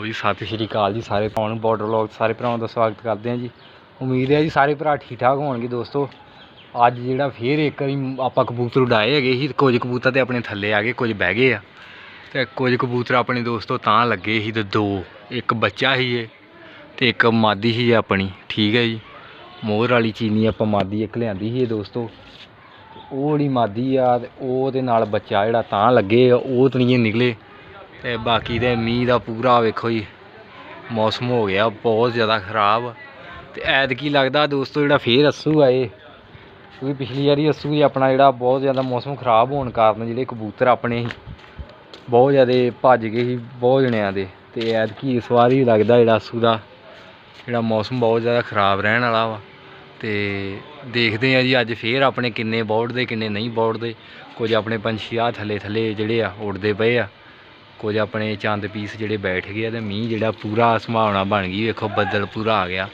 ਉਹ ਜੀ ਸਤਿ ਸ਼੍ਰੀ ਅਕਾਲ ਜੀ ਸਾਰੇ ਭਰਾਵਾਂ ਨੂੰ ਬਾਰਡਰ ਵਲੌਗ ਸਾਰੇ ਭਰਾਵਾਂ ਦਾ ਸਵਾਗਤ ਕਰਦੇ ਹਾਂ ਜੀ। ਉਮੀਦ ਹੈ ਜੀ ਸਾਰੇ ਭਰਾ ਠੀਕ ਠਾਕ ਹੋਣਗੇ ਦੋਸਤੋ। ਅੱਜ ਜਿਹੜਾ ਫੇਰ ਇੱਕ ਵਾਰੀ ਆਪਾਂ ਕਬੂਤਰ ਉਡਾਏ ਹੈਗੇ ਸੀ, ਕੁਝ ਕਬੂਤਰ ਤੇ ਆਪਣੇ ਥੱਲੇ ਆ ਗਏ, ਕੁਝ ਬਹਿ ਗਏ ਆ। ਤੇ ਕੁਝ ਕਬੂਤਰ ਆਪਣੇ ਦੋਸਤੋ ਤਾਂ ਲੱਗੇ ਸੀ ਤੇ ਦੋ, ਇੱਕ ਬੱਚਾ ਸੀ ਇਹ ਤੇ ਇੱਕ ਮਾਦੀ ਸੀ ਆਪਣੀ, ਠੀਕ ਹੈ ਜੀ। ਮੋਹਰ ਵਾਲੀ ਚੀਨੀ ਆਪਾਂ ਮਾਦੀ ਇੱਕ ਲਿਆਂਦੀ ਸੀ ਇਹ ਦੋਸਤੋ। ਉਹ ਜਿਹੜੀ ਮਾਦੀ ਆ ਤੇ ਉਹਦੇ ਨਾਲ ਬੱਚਾ ਜਿਹੜਾ ਤਾਂ ਲੱਗੇ ਉਹ ਤਾਂ ਨਹੀਂ ਨਿਕਲੇ। ਤੇ ਬਾਕੀ ਦੇ ਮੀਂਹ ਦਾ ਪੂਰਾ ਵੇਖੋ ਜੀ, ਮੌਸਮ ਹੋ ਗਿਆ, ਬਹੁਤ ਜ਼ਿਆਦਾ ਖਰਾਬ। ਤੇ ਐਤਕੀ ਲੱਗਦਾ ਦੋਸਤੋ ਜਿਹੜਾ ਫੇਰ ਅੱਸੂ ਆਏ ਕਿਉਂਕਿ ਪਿਛਲੀ ਵਾਰੀ ਅੱਸੂ ਜੀ ਆਪਣਾ ਜਿਹੜਾ ਬਹੁਤ ਜ਼ਿਆਦਾ ਮੌਸਮ ਖਰਾਬ ਹੋਣ ਕਾਰਨ ਜਿਹੜੇ ਕਬੂਤਰ ਆਪਣੇ ਸੀ ਬਹੁਤ ਜ਼ਿਆਦਾ ਭੱਜ ਗਏ ਸੀ ਬਹੁਤ ਜਣਿਆਂ ਦੇ। ਤੇ ਐਤਕੀ ਇਸ ਵਾਰ ਹੀ ਲੱਗਦਾ ਜਿਹੜਾ ਅੱਸੂ ਦਾ, ਜਿਹੜਾ ਮੌਸਮ ਬਹੁਤ ਜ਼ਿਆਦਾ ਖਰਾਬ ਰਹਿਣ ਵਾਲਾ ਵਾ। ਤੇ ਦੇਖਦੇ ਆ ਜੀ ਅੱਜ ਫੇਰ ਆਪਣੇ ਕਿੰਨੇ ਬੌੜਦੇ, ਕਿੰਨੇ ਨਹੀਂ ਬੌੜਦੇ। ਕੁਝ ਆਪਣੇ ਪੰਛੀ ਆ ਥੱਲੇ ਥੱਲੇ ਜਿਹੜੇ ਆ, ਉੱਡਦੇ ਪਏ ਆ। ਕੁਝ ਆਪਣੇ ਚੰਦ ਪੀਸ ਜਿਹੜੇ ਬੈਠ ਗਏ ਆ ਤੇ ਮੀਂਹ ਜਿਹੜਾ ਪੂਰਾ ਸੰਭਾਵਨਾ ਬਣ ਗਈ, ਵੇਖੋ ਬੱਦਲ ਪੂਰਾ ਆ ਗਿਆ।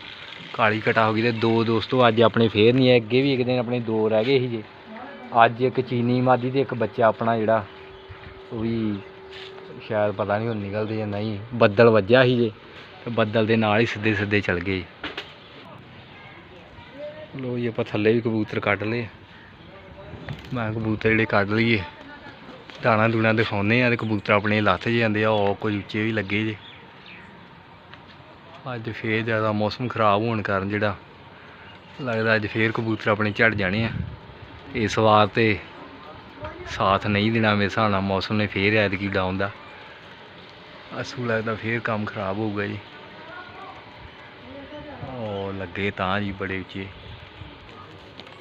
ਕਾਲੀ ਘਟਾ ਹੋ ਗਈ ਤੇ ਦੋ ਦੋਸਤੋ ਅੱਜ ਆਪਣੇ ਫੇਰ ਨਹੀਂ ਹੈ ਅੱਗੇ ਵੀ ਇੱਕ ਦਿਨ ਆਪਣੇ ਦੋ ਰਹਿ ਗਏ ਸੀ ਜੇ। ਅੱਜ ਇੱਕ ਚੀਨੀ ਮਾਦੀ ਤੇ ਇੱਕ ਬੱਚਾ ਆਪਣਾ ਜਿਹੜਾ, ਉਹ ਵੀ ਸ਼ਾਇਦ ਪਤਾ ਨਹੀਂ ਹੁਣ ਨਿਕਲਦੇ ਜਾਂ ਨਹੀਂ, ਬੱਦਲ ਵੱਜਿਆ ਸੀ ਜੇ ਤੇ ਬੱਦਲ ਦੇ ਨਾਲ ਹੀ ਸਿੱਧੇ ਸਿੱਧੇ ਚੱਲ ਗਏ। ਲੋ ਜੀ ਆਪਾਂ ਥੱਲੇ ਵੀ ਕਬੂਤਰ ਕੱਢ ਲਏ। ਮੈਂ ਕਬੂਤਰ ਜਿਹੜੇ ਕੱਢ ਲਈਏ। ਦਾਣਾ ਦੂਣਾ ਦਿਖਾਉਂਦੇ ਆ ਤੇ ਕਬੂਤਰ ਆਪਣੇ ਲੱਥ ਜੇ ਜਾਂਦੇ ਆ, ਉਹ ਕੁਝ ਉੱਚੇ ਵੀ ਲੱਗੇ ਜੇ। ਅੱਜ ਫੇਰ ਜ਼ਿਆਦਾ ਮੌਸਮ ਖਰਾਬ ਹੋਣ ਕਾਰਨ ਜਿਹੜਾ ਲੱਗਦਾ ਅੱਜ ਫੇਰ ਕਬੂਤਰ ਆਪਣੇ ਝੜ ਜਾਣੇ ਆ। ਇਸ ਵਾਰ ਤੇ ਸਾਥ ਨਹੀਂ ਦੇਣਾ ਮੇਰੇ ਹਿਸਾਬ ਨਾਲ ਮੌਸਮ ਨੇ ਫੇਰ ਐਤਕੀ ਡਾਊਨ ਦਾ। ਅਸੂ ਲੱਗਦਾ ਫੇਰ ਕੰਮ ਖਰਾਬ ਹੋਊਗਾ ਜੀ। ਉਹ ਲੱਗੇ ਤਾਂ ਜੀ ਬੜੇ ਉੱਚੇ।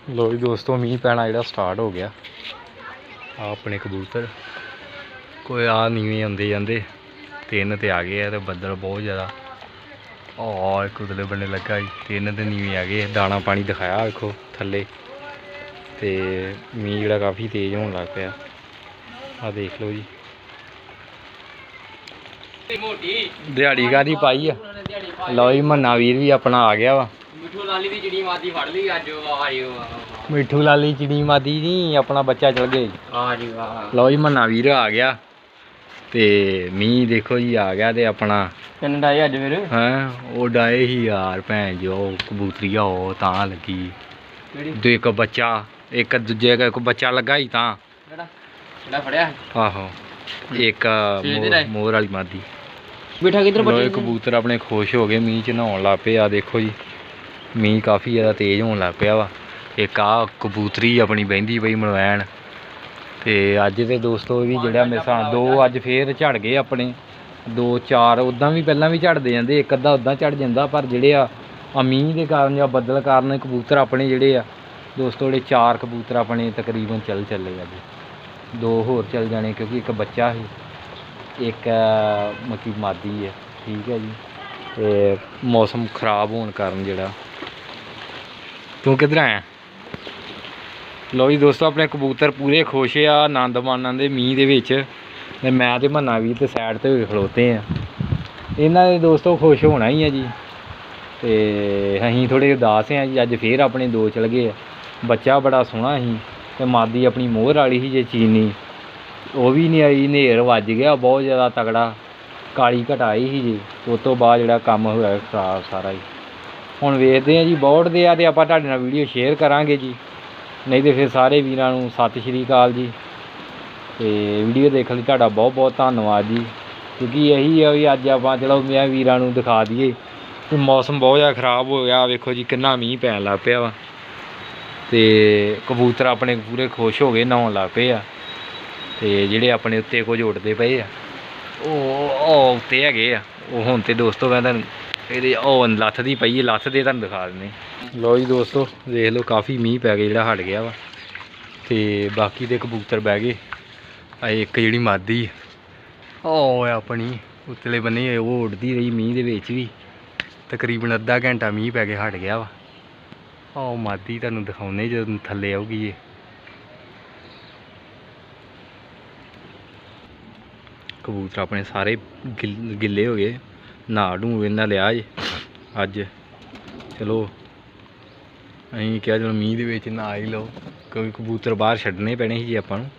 ਲੋ ਜੀ ਦੋਸਤੋ, ਮੀਂਹ ਪੈਣਾ ਜਿਹੜਾ ਸਟਾਰਟ ਹੋ ਗਿਆ। ਆ ਆਪਣੇ ਕਬੂਤਰ। ਕੋਈ ਆ ਨੀਵੇਂ ਆਉਂਦੇ ਜਾਂਦੇ, ਤਿੰਨ ਤੇ ਆ ਗਏ ਆ ਤੇ ਬੱਦਲ ਬਹੁਤ ਜ਼ਿਆਦਾ। ਆ ਇੱਕ ਉਧਰਲੇ ਬੰਨੇ ਲੱਗਾ ਜੀ, ਤਿੰਨ ਤੇ ਨੀਵੇਂ ਆ ਗਏ ਦਾਣਾ ਪਾਣੀ ਦਿਖਾਇਆ ਵੇਖੋ ਥੱਲੇ। ਤੇ ਮੀਂਹ ਜਿਹੜਾ ਕਾਫੀ ਤੇਜ਼ ਹੋਣ ਲੱਗ ਪਿਆ। ਆ ਦੇਖ ਲਓ ਜੀ। ਦਿਹਾੜੀ ਕਾਦੀ ਪਾਈ ਆ? ਲਓ ਜੀ, ਮੰਨਾ ਵੀਰ ਵੀ ਆਪਣਾ ਆ ਗਿਆ ਵਾ। ਮਿੱਠੂ ਲਾਲੀ ਦੀ ਜਿਹੜੀ ਮਾਦੀ ਫੜ ਲਈ ਅੱਜ ਆਇਓ ਮਿੱਠੂ ਲਾਲੀ ਚਿੜੀ ਮਾਦੀ ਨਹੀਂ ਆਪਣਾ ਬੱਚਾ ਚਲ ਗਿਆ ਜੀ ਆ ਜੀ ਵਾਹ ਲਓ ਜੀ ਮੰਨਾ ਵੀਰ ਆ ਗਿਆ। ਤੇ ਮੀਂਹ ਦੇਖੋ ਜੀ ਆ ਗਿਆ ਤੇ ਆਪਣਾ। ਕਿੰਨ ਡਾਏ ਅੱਜ ਫਿਰ? ਹੈ ਉਹ ਡਾਏ ਹੀ ਯਾਰ ਭੈਣ ਜੋ ਕਬੂਤਰੀਆ ਉਹ ਤਾਂ ਲੱਗੀ। ਕਿਹੜੀ? ਦੋ ਇੱਕ ਬੱਚਾ ਇੱਕ ਦੂਜੇ ਦਾ ਇੱਕ ਬੱਚਾ ਲੱਗਾ ਹੀ ਤਾਂ। ਕਿਹੜਾ? ਕਿਹੜਾ ਫੜਿਆ? ਆਹੋ ਇੱਕ ਦੇ ਮੋਰ- ਵਾਲੀ ਮਾਦੀ। ਬਿਠਾ ਕਿੱਧਰ ਲੋਏ ਕਬੂਤਰ ਆਪਣੇ ਖੁਸ਼ ਹੋ ਗਏ ਮੀਂਹ ਚ ਨਹਾਉਣ ਲੱਗ ਪਏ ਆ ਦੇਖੋ ਜੀ। ਮੀਂਹ ਕਾਫੀ ਜ਼ਿਆਦਾ ਤੇਜ਼ ਹੋਣ ਲੱਗ ਪਿਆ ਵਾ। ਇੱਕ ਆ ਕਬੂਤਰੀ ਆਪਣੀ ਬਹਿੰਦੀ ਪਈ ਮਲਵੈਣ। ਤੇ ਅੱਜ ਦੇ ਦੋਸਤੋ ਵੀ ਜਿਹੜਾ ਮੇਰੇ ਹਿਸਾਬ ਦੋ ਅੱਜ ਫੇਰ ਝੜ ਗਏ ਆਪਣੇ। ਦੋ, ਚਾਰ ਉਦਾਂ ਵੀ ਪਹਿਲਾਂ ਵੀ ਝੜਦੇ ਜਾਂਦੇ, ਇੱਕ ਅੱਧਾ ਉਦਾਂ ਝੜ ਜਾਂਦਾ, ਪਰ ਜਿਹੜੇ ਆ ਆ ਮੀਂਹ ਦੇ ਕਾਰਨ ਜਾਂ ਬੱਦਲ ਕਾਰਨ ਕਬੂਤਰ ਆਪਣੇ ਜਿਹੜੇ ਆ, ਦੋਸਤੋ ਜਿਹੜੇ ਚਾਰ ਕਬੂਤਰ ਆਪਣੇ ਤਕਰੀਬਨ ਚੱਲ ਚੱਲੇ ਅੱਜ ਦੋ ਹੋਰ ਚੱਲ ਜਾਣੇ ਕਿਉਂਕਿ ਇੱਕ ਬੱਚਾ ਸੀ, ਇੱਕ ਮੱਕੀ ਮਾਦੀ ਹੈ ਠੀਕ ਹੈ ਜੀ। ਤੇ ਮੌਸਮ ਖਰਾਬ ਹੋਣ ਕਾਰਨ ਜਿਹੜਾ ਤੂੰ ਕਿੱਧਰ ਆਇਆ? ਲੋ ਜੀ ਦੋਸਤੋ, ਆਪਣੇ ਕਬੂਤਰ ਪੂਰੇ ਖੁਸ਼ ਆ, ਆਨੰਦ ਮਾਣਨ ਦੇ ਮੀਂਹ ਦੇ ਵਿੱਚ। ਤੇ ਮੈਂ ਤੇ ਮੰਨਾ ਵੀ ਤੇ ਸਾਈਡ ਤੇ ਖਲੋਤੇ ਆ। ਇਹਨਾਂ ਦੇ ਦੋਸਤੋ ਖੁਸ਼ ਹੋਣਾ ਹੀ ਆ ਜੀ। ਤੇ ਅਸੀਂ ਥੋੜੇ ਉਦਾਸ ਆ ਜੀ। ਅੱਜ ਫੇਰ ਆਪਣੇ ਦੋ ਚਲ ਗਏ ਆ। ਬੱਚਾ ਬੜਾ ਸੋਹਣਾ ਸੀ ਤੇ ਮਾਦੀ ਆਪਣੀ ਮੋਹਰ ਵਾਲੀ ਸੀ ਜੇ ਚੀਨੀ। ਉਹ ਵੀ ਨਹੀਂ ਆਈ, ਹਨੇਰ ਵੱਜ ਗਿਆ, ਬਹੁਤ ਜ਼ਿਆਦਾ ਤਗੜਾ ਕਾਲੀ ਘਟਾਈ ਸੀ ਜੀ। ਉਸ ਤੋਂ ਬਾਅਦ ਜਿਹੜਾ ਕੰਮ ਹੋਇਆ, ਖਰਾਬ ਸਾਰਾ ਹੀ। ਹੁਣ ਵੇਖਦੇ ਆ ਜੀ ਬੌੜ ਦੇ ਆ ਤੇ ਆਪਾਂ ਤੁਹਾਡੇ ਨਾਲ ਵੀਡੀਓ ਸ਼ੇਅਰ ਕਰਾਂਗੇ ਜੀ। ਨਹੀਂ ਤੇ ਫਿਰ ਸਾਰੇ ਵੀਰਾਂ ਨੂੰ ਸਤਿ ਸ਼੍ਰੀ ਅਕਾਲ ਜੀ। ਤੇ ਵੀਡੀਓ ਦੇਖਣ ਲਈ ਤੁਹਾਡਾ ਬਹੁਤ ਬਹੁਤ ਧੰਨਵਾਦ ਜੀ। ਕਿਉਂਕਿ ਇਹੀ ਆ ਵੀ ਅੱਜ ਆਪਾਂ ਚਲੋ ਮੈਂ ਵੀਰਾਂ ਨੂੰ ਦਿਖਾ ਦਈਏ ਕਿ ਮੌਸਮ ਬਹੁਤ ਜ਼ਿਆਦਾ ਖਰਾਬ ਹੋ ਗਿਆ। ਵੇਖੋ ਜੀ ਕਿੰਨਾ ਮੀਂਹ ਪੈਣ ਲੱਗ ਪਿਆ ਵਾ। ਤੇ ਕਬੂਤਰ ਆਪਣੇ ਪੂਰੇ ਖੁਸ਼ ਹੋ ਗਏ, ਨਹਾਉਣ ਲੱਗ ਪਏ ਆ। ਤੇ ਜਿਹੜੇ ਆਪਣੇ ਉੱਤੇ ਕੁਝ ਉੱਡਦੇ ਪਏ ਆ, ਉਹ ਉਹ ਉੱਤੇ ਹੈਗੇ ਆ। ਉਹ ਹੁਣ ਤੇ ਦੋਸਤੋ ਮੈਂ ਤੁਹਾਨੂੰ ਇਹਦੇ ਉਹ ਲੱਥ ਦੀ ਪਈ ਹੈ ਲੱਥ ਦੇ ਤੁਹਾਨੂੰ ਦਿਖਾ ਦਿੰਦੇ ਲਓ ਜੀ ਦੋਸਤੋ, ਦੇਖ ਲਓ ਕਾਫੀ ਮੀਂਹ ਪੈ ਗਿਆ, ਜਿਹੜਾ ਹਟ ਗਿਆ ਵਾ। ਤੇ ਬਾਕੀ ਦੇ ਕਬੂਤਰ ਬਹਿ ਗਏ। ਆ ਇੱਕ ਜਿਹੜੀ ਮਾਦੀ ਉਹ ਆਪਣੀ, ਉਤਲੇ ਬੰਨੇ ਉਹ ਉੱਡਦੀ ਰਹੀ ਮੀਂਹ ਦੇ ਵਿੱਚ ਵੀ। ਤਕਰੀਬਨ ਅੱਧਾ ਘੰਟਾ ਮੀਂਹ ਪੈ ਕੇ ਹਟ ਗਿਆ ਵਾ। ਆਓ ਮਾਦੀ ਤੁਹਾਨੂੰ ਦਿਖਾਉਨੇ ਜਦੋਂ ਥੱਲੇ ਆਉਗੀ ਇਹ। ਕਬੂਤਰ ਆਪਣੇ ਸਾਰੇ ਗਿੱਲ- ਗਿੱਲੇ ਹੋ ਗਏ। ਨਹਾ ਨੂੰ ਇਹਨਾਂ ਲਿਆ ਜੇ ਅੱਜ। ਚਲੋ, ਅਸੀਂ ਕਿਹਾ ਚਲੋ ਮੀਂਹ ਦੇ ਵਿੱਚ ਨਹਾ ਹੀ ਲਓ, ਕਿਉਂਕਿ ਕਬੂਤਰ ਬਾਹਰ ਛੱਡਣੇ ਪੈਣੇ ਸੀ ਜੀ ਆਪਾਂ ਨੂੰ।